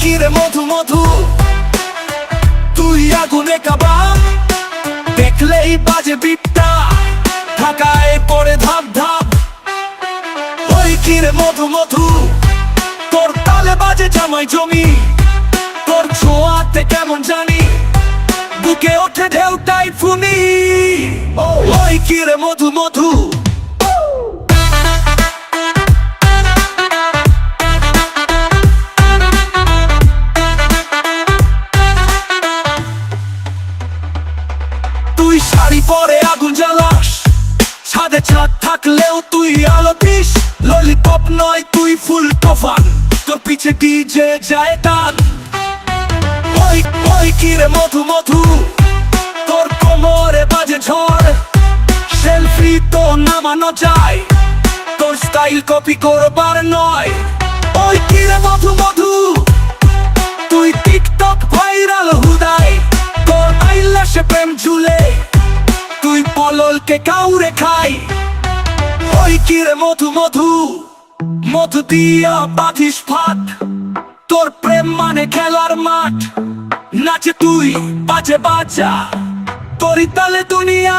কিরে মধু মধু তুই আগুনে কাবাব দেখলেই বাজে বিপটা ঢাকায় পড়ে ধাপ ধাপ ওই কিরে মধু মধু তোর তালে বাজে জামাই জমি ঢেউটাই ফুনি ও ওই কিরে মধু মধু? তুই শাড়ি পরে আগুন জ্বালাস, ছাদে ছাদ থাকলেও তুই আলো দিস। ললিপপ নয়, তুই ফুল তোফান, তোর পিছে ডিজে যায় টান। ওই ওই কিরে মধু মধু? তো নামানো যায়। তোর স্টাইল কপি করবার নয়। ওই কিরে মধু মধু, তুই টিকটক ভাইরাল হুদাই। তোর আইলাসে প্রেম ঝুলে, তুই পললকে কাউরে খাই। ওই কিরে মধু মধু মধু দিয়া বাঁধিস ভাত তোর প্রেম মানে খেলার মাঠ। নাচে তুই, বাজে বাজা। তোরই তালে দুনিয়া